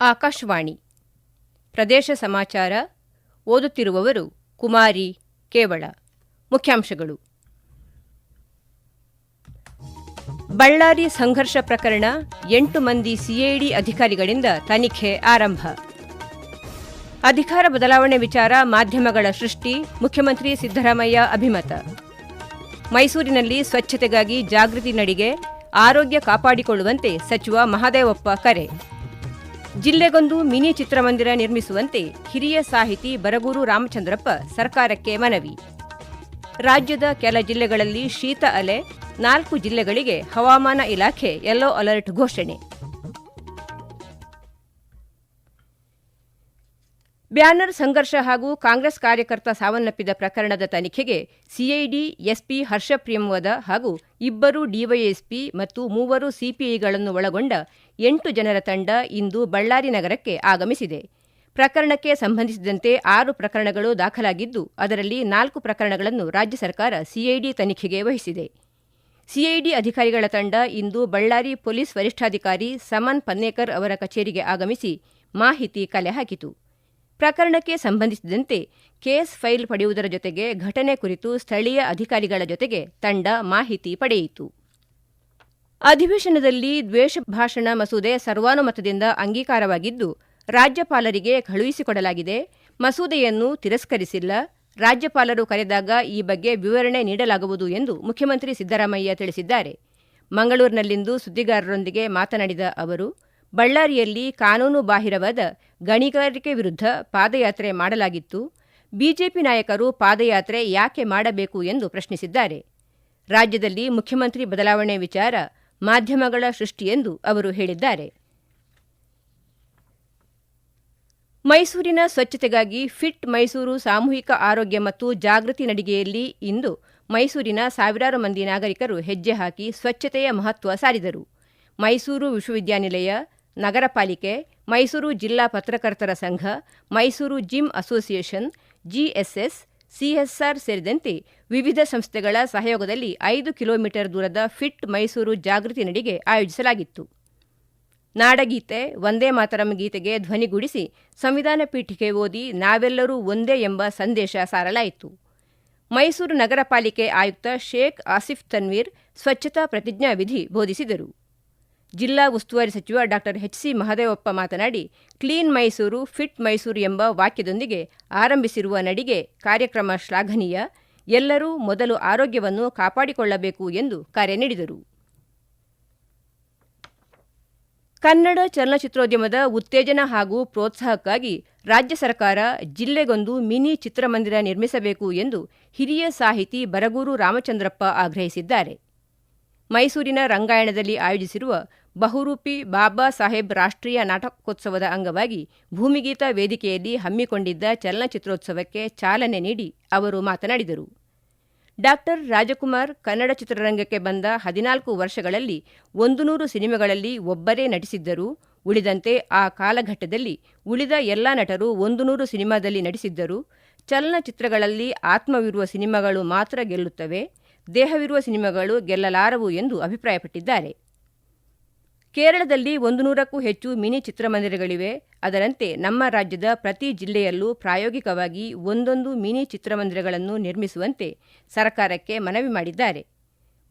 ಆಕಾಶವಾಣಿ ಪ್ರದೇಶ ಸಮಾಚಾರ ಓದುತ್ತಿರುವವರು ಕುಮಾರಿ ಕೇವಳ. ಮುಖ್ಯಾಂಶಗಳು. ಬಳ್ಳಾರಿ ಸಂಘರ್ಷ ಪ್ರಕರಣ ಎಂಟು ಮಂದಿ ಸಿಐಡಿ ಅಧಿಕಾರಿಗಳಿಂದ ತನಿಖೆ ಆರಂಭ. ಅಧಿಕಾರ ಬದಲಾವಣೆ ವಿಚಾರ, ಮಾಧ್ಯಮಗಳ ಸೃಷ್ಟಿ, ಮುಖ್ಯಮಂತ್ರಿ ಸಿದ್ದರಾಮಯ್ಯ ಅಭಿಮತ. ಮೈಸೂರಿನಲ್ಲಿ ಸ್ವಚ್ಛತೆಗಾಗಿ ಜಾಗೃತಿ ನಡಿಗೆ, ಆರೋಗ್ಯ ಕಾಪಾಡಿಕೊಳ್ಳುವಂತೆ ಸಚಿವ ಮಹದೇವಪ್ಪ ಕರೆ. ಜಿಲ್ಲೆಗೊಂದು ಮಿನಿ ಚಿತ್ರಮಂದಿರ ನಿರ್ಮಿಸುವಂತೆ ಹಿರಿಯ ಸಾಹಿತಿ ಬರಗೂರು ರಾಮಚಂದ್ರಪ್ಪ ಸರ್ಕಾರಕ್ಕೆ ಮನವಿ. ರಾಜ್ಯದ ಕೆಲ ಜಿಲ್ಲೆಗಳಲ್ಲಿ ಶೀತ ಅಲೆ, ನಾಲ್ಕು ಜಿಲ್ಲೆಗಳಿಗೆ ಹವಾಮಾನ ಇಲಾಖೆ ಯೆಲ್ಲೋ ಅಲರ್ಟ್ ಘೋಷಣೆ. ಬ್ಯಾನರ್ ಸಂಘರ್ಷ ಹಾಗೂ ಕಾಂಗ್ರೆಸ್ ಕಾರ್ಯಕರ್ತ ಸಾವನ್ನಪ್ಪಿದ ಪ್ರಕರಣದ ತನಿಖೆಗೆ ಸಿಐಡಿ, ಎಸ್ಪಿ ಹರ್ಷಪ್ರಿಯಂವದ ಹಾಗೂ ಇಬ್ಬರು ಡಿವೈಎಸ್ಪಿ ಮತ್ತು ಮೂವರು ಸಿಪಿಐಗಳನ್ನು ಒಳಗೊಂಡ ಎಂಟು ಜನರ ತಂಡ ಇಂದು ಬಳ್ಳಾರಿ ನಗರಕ್ಕೆ ಆಗಮಿಸಿದೆ. ಪ್ರಕರಣಕ್ಕೆ ಸಂಬಂಧಿಸಿದಂತೆ ಆರು ಪ್ರಕರಣಗಳು ದಾಖಲಾಗಿದ್ದು, ಅದರಲ್ಲಿ ನಾಲ್ಕು ಪ್ರಕರಣಗಳನ್ನು ರಾಜ್ಯ ಸರ್ಕಾರ ಸಿಐಡಿ ತನಿಖೆಗೆ ವಹಿಸಿದೆ. ಸಿಐಡಿ ಅಧಿಕಾರಿಗಳ ತಂಡ ಇಂದು ಬಳ್ಳಾರಿ ಪೊಲೀಸ್ ವರಿಷ್ಠಾಧಿಕಾರಿ ಸಮನ್ ಪನ್ನೇಕರ್ ಅವರ ಕಚೇರಿಗೆ ಆಗಮಿಸಿ ಮಾಹಿತಿ ಕಲೆ ಹಾಕಿತು. ಪ್ರಕರಣಕ್ಕೆ ಸಂಬಂಧಿಸಿದಂತೆ ಕೇಸ್ ಫೈಲ್ ಪಡೆಯುವುದರ ಜೊತೆಗೆ ಘಟನೆ ಕುರಿತು ಸ್ಥಳೀಯ ಅಧಿಕಾರಿಗಳ ಜೊತೆಗೆ ತಂಡ ಮಾಹಿತಿ ಪಡೆಯಿತು. ಅಧಿವೇಶನದಲ್ಲಿ ದ್ವೇಷ ಭಾಷಣ ಮಸೂದೆ ಸರ್ವಾನುಮತದಿಂದ ಅಂಗೀಕಾರವಾಗಿದ್ದು, ರಾಜ್ಯಪಾಲರಿಗೆ ಕಳುಹಿಸಿಕೊಡಲಾಗಿದೆ. ಮಸೂದೆಯನ್ನು ತಿರಸ್ಕರಿಸಿಲ್ಲ. ರಾಜ್ಯಪಾಲರು ಕರೆದಾಗ ಈ ಬಗ್ಗೆ ವಿವರಣೆ ನೀಡಲಾಗುವುದು ಎಂದು ಮುಖ್ಯಮಂತ್ರಿ ಸಿದ್ದರಾಮಯ್ಯ ತಿಳಿಸಿದ್ದಾರೆ. ಮಂಗಳೂರಿನಲ್ಲಿಂದು ಸುದ್ದಿಗಾರರೊಂದಿಗೆ ಮಾತನಾಡಿದ ಅವರು ಬಳ್ಳಾರಿಯಲ್ಲಿ ಕಾನೂನು ಬಾಹಿರವಾದ ಗಣಿಗಾರಿಕೆ ವಿರುದ್ಧ ಪಾದಯಾತ್ರೆ ಮಾಡಲಾಗಿತ್ತು. ಬಿಜೆಪಿ ನಾಯಕರು ಪಾದಯಾತ್ರೆ ಯಾಕೆ ಮಾಡಬೇಕು ಎಂದು ಪ್ರಶ್ನಿಸಿದ್ದಾರೆ. ರಾಜ್ಯದಲ್ಲಿ ಮುಖ್ಯಮಂತ್ರಿ ಬದಲಾವಣೆ ವಿಚಾರ ಮಾಧ್ಯಮಗಳ ಸೃಷ್ಟಿ ಎಂದು ಅವರು ಹೇಳಿದ್ದಾರೆ. ಮೈಸೂರಿನ ಸ್ವಚ್ಛತೆಗಾಗಿ ಫಿಟ್ ಮೈಸೂರು ಸಾಮೂಹಿಕ ಆರೋಗ್ಯ ಮತ್ತು ಜಾಗೃತಿ ನಡಿಗೆಯಲ್ಲಿ ಇಂದು ಮೈಸೂರಿನ ಸಾವಿರಾರು ಮಂದಿ ನಾಗರಿಕರು ಹೆಜ್ಜೆ ಹಾಕಿ ಸ್ವಚ್ಛತೆಯ ಮಹತ್ವ ಸಾರಿದರು. ಮೈಸೂರು ವಿಶ್ವವಿದ್ಯಾನಿಲಯ ನಗರ ಪಾಲಿಕೆ, ಮೈಸೂರು ಜಿಲ್ಲಾ ಪತ್ರಕರ್ತರ ಸಂಘ, Mysuru gym association, GSS, CSR ಸೇರಿದಂತೆ ವಿವಿಧ ಸಂಸ್ಥೆಗಳ ಸಹಯೋಗದಲ್ಲಿ ಐದು ಕಿಲೋಮೀಟರ್ ದೂರದ ಫಿಟ್ ಮೈಸೂರು ಜಾಗೃತಿ ನಡಿಗೆ ಆಯೋಜಿಸಲಾಗಿತ್ತು. ನಾಡಗೀತೆ, ವಂದೇ ಮಾತರಂ ಗೀತೆಗೆ ಧ್ವನಿಗೂಡಿಸಿ ಸಂವಿಧಾನ ಪೀಠಿಕೆ ಓದಿ ನಾವೆಲ್ಲರೂ ಒಂದೇ ಎಂಬ ಸಂದೇಶ ಸಾರಲಾಯಿತು. ಮೈಸೂರು ನಗರ ಪಾಲಿಕೆ ಆಯುಕ್ತ ಶೇಖ್ ಆಸಿಫ್ ತನ್ವೀರ್ ಸ್ವಚ್ಛತಾ ಪ್ರತಿಜ್ಞಾವಿಧಿ ಬೋಧಿಸಿದರು. ಜಿಲ್ಲಾ ಉಸ್ತುವಾರಿ ಸಚಿವ ಡಾ ಎಚ್ಸಿ ಮಹದೇವಪ್ಪ ಮಾತನಾಡಿ, ಕ್ಲೀನ್ ಮೈಸೂರು, ಫಿಟ್ ಮೈಸೂರು ಎಂಬ ವಾಕ್ಯದೊಂದಿಗೆ ಆರಂಭಿಸಿರುವ ನಡಿಗೆ ಕಾರ್ಯಕ್ರಮ ಶ್ಲಾಘನೀಯ. ಎಲ್ಲರೂ ಮೊದಲು ಆರೋಗ್ಯವನ್ನು ಕಾಪಾಡಿಕೊಳ್ಳಬೇಕು ಎಂದು ಕರೆ ನೀಡಿದರು. ಕನ್ನಡ ಚಲನಚಿತ್ರೋದ್ಯಮದ ಉತ್ತೇಜನ ಹಾಗೂ ಪ್ರೋತ್ಸಾಹಕ್ಕಾಗಿ ರಾಜ್ಯ ಸರ್ಕಾರ ಜಿಲ್ಲೆಗೊಂದು ಮಿನಿ ಚಿತ್ರಮಂದಿರ ನಿರ್ಮಿಸಬೇಕು ಎಂದು ಹಿರಿಯ ಸಾಹಿತಿ ಬರಗೂರು ರಾಮಚಂದ್ರಪ್ಪ ಆಗ್ರಹಿಸಿದ್ದಾರೆ. ಮೈಸೂರಿನ ರಂಗಾಯಣದಲ್ಲಿ ಆಯೋಜಿಸಿರುವ ಬಹುರೂಪಿ ಬಾಬಾ ಸಾಹೇಬ್ ರಾಷ್ಟೀಯ ನಾಟಕೋತ್ಸವದ ಅಂಗವಾಗಿ ಭೂಮಿಗೀತ ವೇದಿಕೆಯಲ್ಲಿ ಹಮ್ಮಿಕೊಂಡಿದ್ದ ಚಲನಚಿತ್ರೋತ್ಸವಕ್ಕೆ ಚಾಲನೆ ನೀಡಿ ಅವರು ಮಾತನಾಡಿದರು. ಡಾಕ್ಟರ್ ರಾಜಕುಮಾರ್ ಕನ್ನಡ ಚಿತ್ರರಂಗಕ್ಕೆ ಬಂದ ಹದಿನಾಲ್ಕು ವರ್ಷಗಳಲ್ಲಿ ಒಂದು ನೂರು ಸಿನಿಮಾಗಳಲ್ಲಿ ಒಬ್ಬರೇ ನಟಿಸಿದ್ದರು. ಉಳಿದಂತೆ ಆ ಕಾಲಘಟ್ಟದಲ್ಲಿ ಉಳಿದ ಎಲ್ಲ ನಟರು ಒಂದು ನೂರು ಸಿನಿಮಾದಲ್ಲಿ ನಟಿಸಿದ್ದರು. ಚಲನಚಿತ್ರಗಳಲ್ಲಿ ಆತ್ಮವಿರುವ ಸಿನಿಮಾಗಳು ಮಾತ್ರ ಗೆಲ್ಲುತ್ತವೆ. ದೇಹವಿರುವ ಸಿನಿಮಾಗಳು ಗೆಲ್ಲಲಾರವು ಎಂದು ಅಭಿಪ್ರಾಯಪಟ್ಟಿದ್ದಾರೆ. ಕೇರಳದಲ್ಲಿ ಒಂದು ನೂರಕ್ಕೂ ಹೆಚ್ಚು ಮಿನಿ ಚಿತ್ರಮಂದಿರಗಳಿವೆ. ಅದರಂತೆ ನಮ್ಮ ರಾಜ್ಯದ ಪ್ರತಿ ಜಿಲ್ಲೆಯಲ್ಲೂ ಪ್ರಾಯೋಗಿಕವಾಗಿ ಒಂದೊಂದು ಮಿನಿ ಚಿತ್ರಮಂದಿರಗಳನ್ನು ನಿರ್ಮಿಸುವಂತೆ ಸರ್ಕಾರಕ್ಕೆ ಮನವಿ ಮಾಡಿದ್ದಾರೆ.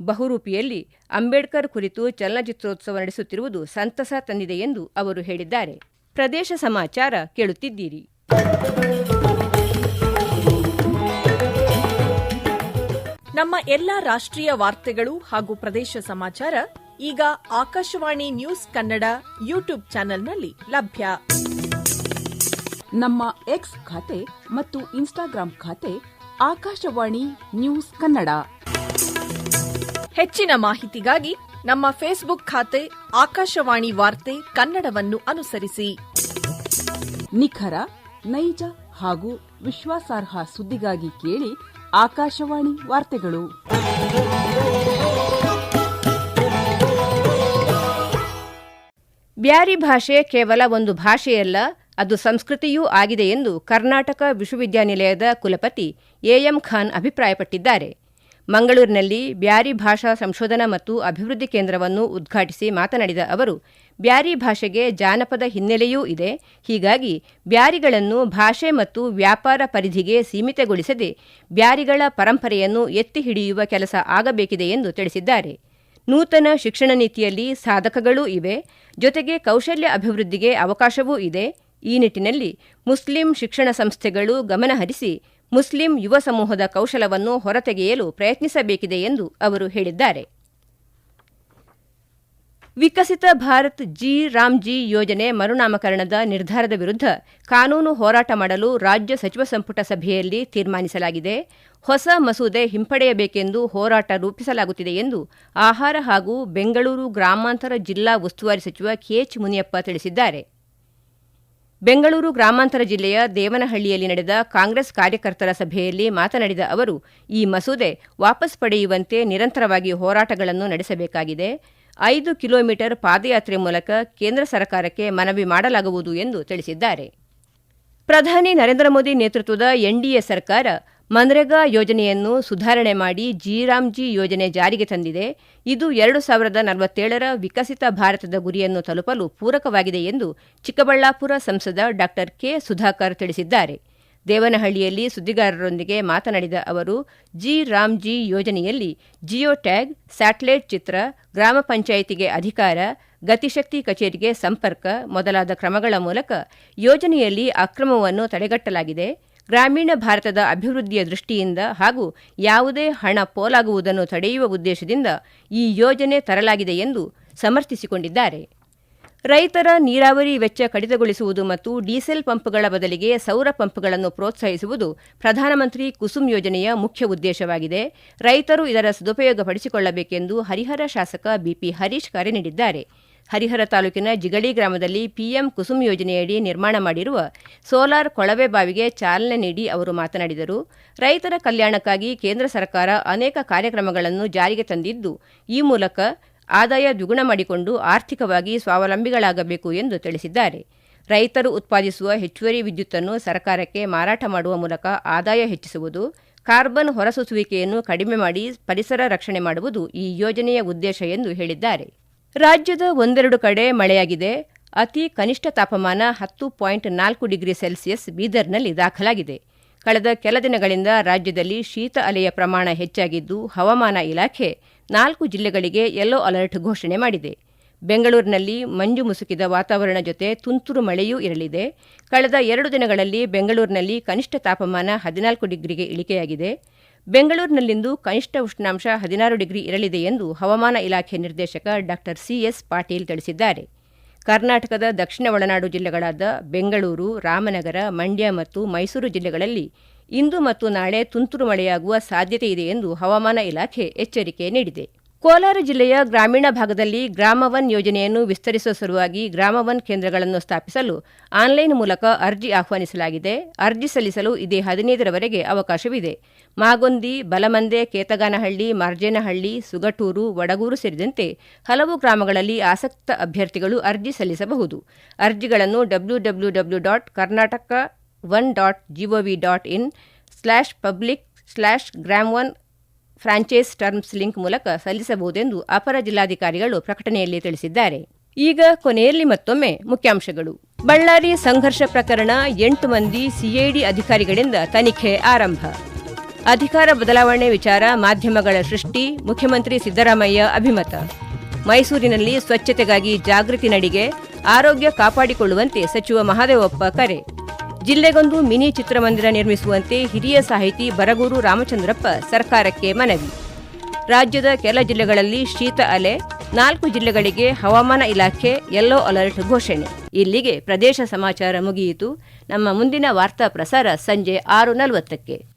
ಬಹುರೂಪಿಯಲ್ಲಿ ಅಂಬೇಡ್ಕರ್ ಕುರಿತು ಚಲನಚಿತ್ರೋತ್ಸವ ನಡೆಸುತ್ತಿರುವುದು ಸಂತಸ ತಂದಿದೆ ಎಂದು ಅವರು ಹೇಳಿದ್ದಾರೆ. ಪ್ರದೇಶ ಸಮಾಚಾರ ಕೇಳುತ್ತಿದ್ದೀರಿ. ನಮ್ಮ ಎಲ್ಲಾ ರಾಷ್ಟ್ರೀಯ ವಾರ್ತೆಗಳು ಹಾಗೂ ಪ್ರದೇಶ ಸಮಾಚಾರ ಈಗ ಆಕಾಶವಾಣಿ ನ್ಯೂಸ್ ಕನ್ನಡ ಯೂಟ್ಯೂಬ್ ಚಾನೆಲ್ನಲ್ಲಿ ಲಭ್ಯ. ನಮ್ಮ ಎಕ್ಸ್ ಖಾತೆ ಮತ್ತು ಇನ್ಸ್ಟಾಗ್ರಾಂ ಖಾತೆ ಆಕಾಶವಾಣಿ ನ್ಯೂಸ್ ಕನ್ನಡ. ಹೆಚ್ಚಿನ ಮಾಹಿತಿಗಾಗಿ ನಮ್ಮ ಫೇಸ್ಬುಕ್ ಖಾತೆ ಆಕಾಶವಾಣಿ ವಾರ್ತೆ ಕನ್ನಡವನ್ನು ಅನುಸರಿಸಿ. ನಿಖರ ನೈಜ ಹಾಗೂ ವಿಶ್ವಾಸಾರ್ಹ ಸುದ್ದಿಗಾಗಿ ಕೇಳಿ ಆಕಾಶವಾಣಿ ವಾರ್ತೆಗಳು. ಬ್ಯಾರಿ ಭಾಷೆ ಕೇವಲ ಒಂದು ಭಾಷೆಯಲ್ಲ, ಅದು ಸಂಸ್ಕೃತಿಯೂ ಆಗಿದೆ ಎಂದು ಕರ್ನಾಟಕ ವಿಶ್ವವಿದ್ಯಾನಿಲಯದ ಕುಲಪತಿ ಎಎಂ ಖಾನ್ ಅಭಿಪ್ರಾಯಪಟ್ಟಿದ್ದಾರೆ. ಮಂಗಳೂರಿನಲ್ಲಿ ಬ್ಯಾರಿ ಭಾಷಾ ಸಂಶೋಧನಾ ಮತ್ತು ಅಭಿವೃದ್ಧಿ ಕೇಂದ್ರವನ್ನು ಉದ್ಘಾಟಿಸಿ ಮಾತನಾಡಿದ ಅವರು, ಬ್ಯಾರಿ ಭಾಷೆಗೆ ಜಾನಪದ ಹಿನ್ನೆಲೆಯೂ ಇದೆ. ಹೀಗಾಗಿ ಬ್ಯಾರಿಗಳನ್ನು ಭಾಷೆ ಮತ್ತು ವ್ಯಾಪಾರ ಪರಿಧಿಗೆ ಸೀಮಿತಗೊಳಿಸದೆ ಬ್ಯಾರಿಗಳ ಪರಂಪರೆಯನ್ನು ಎತ್ತಿ ಹಿಡಿಯುವ ಕೆಲಸ ಆಗಬೇಕಿದೆ ಎಂದು ತಿಳಿಸಿದ್ದಾರೆ. ನೂತನ ಶಿಕ್ಷಣ ನೀತಿಯಲ್ಲಿ ಸಾಧಕಗಳೂ ಇವೆ. ಜೊತೆಗೆ ಕೌಶಲ್ಯ ಅಭಿವೃದ್ಧಿಗೆ ಅವಕಾಶವೂ ಇದೆ. ಈ ನಿಟ್ಟಿನಲ್ಲಿ ಮುಸ್ಲಿಂ ಶಿಕ್ಷಣ ಸಂಸ್ಥೆಗಳು ಗಮನಹರಿಸಿ ಮುಸ್ಲಿಂ ಯುವ ಸಮೂಹದ ಕೌಶಲವನ್ನು ಹೊರತೆಗೆಯಲು ಪ್ರಯತ್ನಿಸಬೇಕಿದೆ ಎಂದು ಅವರು ಹೇಳಿದ್ದಾರೆ. ವಿಕಸಿತ ಭಾರತ್ ಜಿ ರಾಮ್ಜಿ ಯೋಜನೆ ಮರುನಾಮಕರಣದ ನಿರ್ಧಾರದ ವಿರುದ್ಧ ಕಾನೂನು ಹೋರಾಟ ಮಾಡಲು ರಾಜ್ಯ ಸಚಿವ ಸಂಪುಟ ಸಭೆಯಲ್ಲಿ ತೀರ್ಮಾನಿಸಲಾಗಿದೆ. ಹೊಸ ಮಸೂದೆ ಹಿಂಪಡೆಯಬೇಕೆಂದು ಹೋರಾಟ ರೂಪಿಸಲಾಗುತ್ತಿದೆ ಎಂದು ಆಹಾರ ಹಾಗೂ ಬೆಂಗಳೂರು ಗ್ರಾಮಾಂತರ ಜಿಲ್ಲಾ ಉಸ್ತುವಾರಿ ಸಚಿವ ಕೆಎಚ್ ಮುನಿಯಪ್ಪ ತಿಳಿಸಿದ್ದಾರೆ. ಬೆಂಗಳೂರು ಗ್ರಾಮಾಂತರ ಜಿಲ್ಲೆಯ ದೇವನಹಳ್ಳಿಯಲ್ಲಿ ನಡೆದ ಕಾಂಗ್ರೆಸ್ ಕಾರ್ಯಕರ್ತರ ಸಭೆಯಲ್ಲಿ ಮಾತನಾಡಿದ ಅವರು, ಈ ಮಸೂದೆ ವಾಪಸ್ ಪಡೆಯುವಂತೆ ನಿರಂತರವಾಗಿ ಹೋರಾಟಗಳನ್ನು ನಡೆಸಬೇಕಾಗಿದೆ. ಐದು ಕಿಲೋಮೀಟರ್ ಪಾದಯಾತ್ರೆ ಮೂಲಕ ಕೇಂದ್ರ ಸರ್ಕಾರಕ್ಕೆ ಮನವಿ ಮಾಡಲಾಗುವುದು ಎಂದು ತಿಳಿಸಿದ್ದಾರೆ. ಪ್ರಧಾನಿ ನರೇಂದ್ರ ಮೋದಿ ನೇತೃತ್ವದ ಎನ್ಡಿಎ ಸರ್ಕಾರ ಮನ್ರೇಗಾ ಯೋಜನೆಯನ್ನು ಸುಧಾರಣೆ ಮಾಡಿ ಜಿರಾಮ್ಜಿ ಯೋಜನೆ ಜಾರಿಗೆ ತಂದಿದೆ. ಇದು ಎರಡು ಸಾವಿರದ ನಲವತ್ತೇಳರ ವಿಕಸಿತ ಭಾರತದ ಗುರಿಯನ್ನು ತಲುಪಲು ಪೂರಕವಾಗಿದೆ ಎಂದು ಚಿಕ್ಕಬಳ್ಳಾಪುರ ಸಂಸದ ಡಾ ಕೆ ಸುಧಾಕರ್ ತಿಳಿಸಿದ್ದಾರೆ. ದೇವನಹಳ್ಳಿಯಲ್ಲಿ ಸುದ್ದಿಗಾರರೊಂದಿಗೆ ಮಾತನಾಡಿದ ಅವರು, ಜಿ ರಾಮ್ಜಿ ಯೋಜನೆಯಲ್ಲಿ ಜಿಯೋ ಟ್ಯಾಗ್, ಸ್ಯಾಟಲೈಟ್ ಚಿತ್ರ, ಗ್ರಾಮ ಪಂಚಾಯಿತಿಗೆ ಅಧಿಕಾರ, ಗತಿಶಕ್ತಿ ಕಚೇರಿಗೆ ಸಂಪರ್ಕ ಮೊದಲಾದ ಕ್ರಮಗಳ ಮೂಲಕ ಯೋಜನೆಯಲ್ಲಿ ಅಕ್ರಮವನ್ನು ತಡೆಗಟ್ಟಲಾಗಿದೆ. ಗ್ರಾಮೀಣ ಭಾರತದ ಅಭಿವೃದ್ಧಿಯ ದೃಷ್ಟಿಯಿಂದ ಹಾಗೂ ಯಾವುದೇ ಹಣ ಪೋಲಾಗುವುದನ್ನು ತಡೆಯುವ ಉದ್ದೇಶದಿಂದ ಈ ಯೋಜನೆ ತರಲಾಗಿದೆ ಎಂದು ಸಮರ್ಥಿಸಿಕೊಂಡಿದ್ದಾರೆ. ರೈತರ ನೀರಾವರಿ ವೆಚ್ಚ ಕಡಿತಗೊಳಿಸುವುದು ಮತ್ತು ಡೀಸೆಲ್ ಪಂಪ್ಗಳ ಬದಲಿಗೆ ಸೌರ ಪಂಪ್ಗಳನ್ನು ಪ್ರೋತ್ಸಾಹಿಸುವುದು ಪ್ರಧಾನಮಂತ್ರಿ ಕುಸುಮ್ ಯೋಜನೆಯ ಮುಖ್ಯ ಉದ್ದೇಶವಾಗಿದೆ. ರೈತರು ಇದರ ಸದುಪಯೋಗ ಪಡಿಸಿಕೊಳ್ಳಬೇಕೆಂದು ಹರಿಹರ ಶಾಸಕ ಬಿಪಿ ಹರೀಶ್ ಕರೆ ನೀಡಿದ್ದಾರೆ. ಹರಿಹರ ತಾಲೂಕಿನ ಜಿಗಳಿ ಗ್ರಾಮದಲ್ಲಿ ಪಿಎಂ ಕುಸುಮ್ ಯೋಜನೆಯಡಿ ನಿರ್ಮಾಣ ಮಾಡಿರುವ ಸೋಲಾರ್ ಕೊಳವೆ ಬಾವಿಗೆ ಚಾಲನೆ ನೀಡಿ ಅವರು ಮಾತನಾಡಿದರು. ರೈತರ ಕಲ್ಯಾಣಕ್ಕಾಗಿ ಕೇಂದ್ರ ಸರ್ಕಾರ ಅನೇಕ ಕಾರ್ಯಕ್ರಮಗಳನ್ನು ಜಾರಿಗೆ ತಂದಿದ್ದು, ಈ ಮೂಲಕ ಆದಾಯ ದ್ವಿಗುಣ ಮಾಡಿಕೊಂಡು ಆರ್ಥಿಕವಾಗಿ ಸ್ವಾವಲಂಬಿಗಳಾಗಬೇಕು ಎಂದು ತಿಳಿಸಿದ್ದಾರೆ. ರೈತರು ಉತ್ಪಾದಿಸುವ ಹೆಚ್ಚುವರಿ ವಿದ್ಯುತ್ತನ್ನು ಸರ್ಕಾರಕ್ಕೆ ಮಾರಾಟ ಮಾಡುವ ಮೂಲಕ ಆದಾಯ ಹೆಚ್ಚಿಸುವುದು, ಕಾರ್ಬನ್ ಹೊರಸೂಸುವಿಕೆಯನ್ನು ಕಡಿಮೆ ಮಾಡಿ ಪರಿಸರ ರಕ್ಷಣೆ ಮಾಡುವುದು ಈ ಯೋಜನೆಯ ಉದ್ದೇಶ ಎಂದು ಹೇಳಿದ್ದಾರೆ. ರಾಜ್ಯದ ಒಂದೆರಡು ಕಡೆ ಮಳೆಯಾಗಿದೆ. ಅತಿ ಕನಿಷ್ಠ ತಾಪಮಾನ ಹತ್ತು ಪಾಯಿಂಟ್ ನಾಲ್ಕು ಡಿಗ್ರಿ ಸೆಲ್ಸಿಯಸ್ ಬೀದರ್ನಲ್ಲಿ ದಾಖಲಾಗಿದೆ. ಕಳೆದ ಕೆಲ ದಿನಗಳಿಂದ ರಾಜ್ಯದಲ್ಲಿ ಶೀತ ಅಲೆಯ ಪ್ರಮಾಣ ಹೆಚ್ಚಾಗಿದ್ದು ಹವಾಮಾನ ಇಲಾಖೆ ನಾಲ್ಕು ಜಿಲ್ಲೆಗಳಿಗೆ ಯೆಲ್ಲೋ ಅಲರ್ಟ್ ಘೋಷಣೆ ಮಾಡಿದೆ. ಬೆಂಗಳೂರಿನಲ್ಲಿ ಮಂಜು ಮುಸುಕಿದ ವಾತಾವರಣ ಜೊತೆ ತುಂತುರು ಮಳೆಯೂ ಇರಲಿದೆ. ಕಳೆದ ಎರಡು ದಿನಗಳಲ್ಲಿ ಬೆಂಗಳೂರಿನಲ್ಲಿ ಕನಿಷ್ಠ ತಾಪಮಾನ ಹದಿನಾಲ್ಕು ಡಿಗ್ರಿಗೆ ಇಳಿಕೆಯಾಗಿದೆ. ಬೆಂಗಳೂರಿನಲ್ಲಿಂದು ಕನಿಷ್ಠ ಉಷ್ಣಾಂಶ ಹದಿನಾರು ಡಿಗ್ರಿ ಇರಲಿದೆ ಎಂದು ಹವಾಮಾನ ಇಲಾಖೆ ನಿರ್ದೇಶಕ ಡಾ ಸಿಎಸ್ ಪಾಟೀಲ್ ತಿಳಿಸಿದ್ದಾರೆ. ಕರ್ನಾಟಕದ ದಕ್ಷಿಣ ಒಳನಾಡು ಜಿಲ್ಲೆಗಳಾದ ಬೆಂಗಳೂರು, ರಾಮನಗರ, ಮಂಡ್ಯ ಮತ್ತು ಮೈಸೂರು ಜಿಲ್ಲೆಗಳಲ್ಲಿ ಇಂದು ಮತ್ತು ನಾಳೆ ತುಂತುರು ಮಳೆಯಾಗುವ ಸಾಧ್ಯತೆ ಇದೆ ಎಂದು ಹವಾಮಾನ ಇಲಾಖೆ ಎಚ್ಚರಿಕೆ ನೀಡಿದೆ. ಕೋಲಾರ ಜಿಲ್ಲೆಯ ಗ್ರಾಮೀಣ ಭಾಗದಲ್ಲಿ ಗ್ರಾಮವನ್ ಯೋಜನೆಯನ್ನು ವಿಸ್ತರಿಸುವ ಸಲುವಾಗಿ ಗ್ರಾಮವನ್ ಕೇಂದ್ರಗಳನ್ನು ಸ್ಥಾಪಿಸಲು ಆನ್ಲೈನ್ ಮೂಲಕ ಅರ್ಜಿ ಆಹ್ವಾನಿಸಲಾಗಿದೆ. ಅರ್ಜಿ ಸಲ್ಲಿಸಲು ಇದೇ ಹದಿನೈದರವರೆಗೆ ಅವಕಾಶವಿದೆ. ಮಾಗೊಂದಿ, ಬಲಮಂದೆ, ಕೇತಗಾನಹಳ್ಳಿ, ಮಾರ್ಜೇನಹಳ್ಳಿ, ಸುಗಟೂರು, ವಡಗೂರು ಸೇರಿದಂತೆ ಹಲವು ಗ್ರಾಮಗಳಲ್ಲಿ ಆಸಕ್ತ ಅಭ್ಯರ್ಥಿಗಳು ಅರ್ಜಿ ಸಲ್ಲಿಸಬಹುದು. ಅರ್ಜಿಗಳನ್ನು W dot Karnataka one dot gov dot in slash public slash gram one franchise terms link ಮೂಲಕ ಸಲ್ಲಿಸಬಹುದೆಂದು ಅಪರ ಜಿಲ್ಲಾಧಿಕಾರಿಗಳು ಪ್ರಕಟಣೆಯಲ್ಲಿ ತಿಳಿಸಿದ್ದಾರೆ. ಈಗ ಕೊನೆಯಲ್ಲಿ ಮತ್ತೊಮ್ಮೆ ಮುಖ್ಯಾಂಶಗಳು. ಬಳ್ಳಾರಿ ಸಂಘರ್ಷ ಪ್ರಕರಣ ಎಂಟು ಮಂದಿ ಸಿಐಡಿ ಅಧಿಕಾರಿಗಳಿಂದ ತನಿಖೆ ಆರಂಭ. ಅಧಿಕಾರ ಬದಲಾವಣೆ ವಿಚಾರ ಮಾಧ್ಯಮಗಳ ಸೃಷ್ಟಿ, ಮುಖ್ಯಮಂತ್ರಿ ಸಿದ್ದರಾಮಯ್ಯ ಅಭಿಮತ. ಮೈಸೂರಿನಲ್ಲಿ ಸ್ವಚ್ಛತೆಗಾಗಿ ಜಾಗೃತಿ ನಡಿಗೆ, ಆರೋಗ್ಯ ಕಾಪಾಡಿಕೊಳ್ಳುವಂತೆ ಸಚಿವ ಮಹಾದೇವಪ್ಪ ಕರೆ. ಜಿಲ್ಲೆಗೊಂದು ಮಿನಿ ಚಿತ್ರಮಂದಿರ ನಿರ್ಮಿಸುವಂತೆ ಹಿರಿಯ ಸಾಹಿತಿ ಬರಗೂರು ರಾಮಚಂದ್ರಪ್ಪ ಸರ್ಕಾರಕ್ಕೆ ಮನವಿ. ರಾಜ್ಯದ ಕೆಲ ಜಿಲ್ಲೆಗಳಲ್ಲಿ ಶೀತ ಅಲೆ, ನಾಲ್ಕು ಜಿಲ್ಲೆಗಳಿಗೆ ಹವಾಮಾನ ಇಲಾಖೆ ಯೆಲ್ಲೋ ಅಲರ್ಟ್ ಘೋಷಣೆ. ಇಲ್ಲಿಗೆ ಪ್ರದೇಶ ಸಮಾಚಾರ ಮುಗಿಯಿತು. ನಮ್ಮ ಮುಂದಿನ ವಾರ್ತಾ ಪ್ರಸಾರ ಸಂಜೆ ಆರು ನಲವತ್ತಕ್ಕೆ.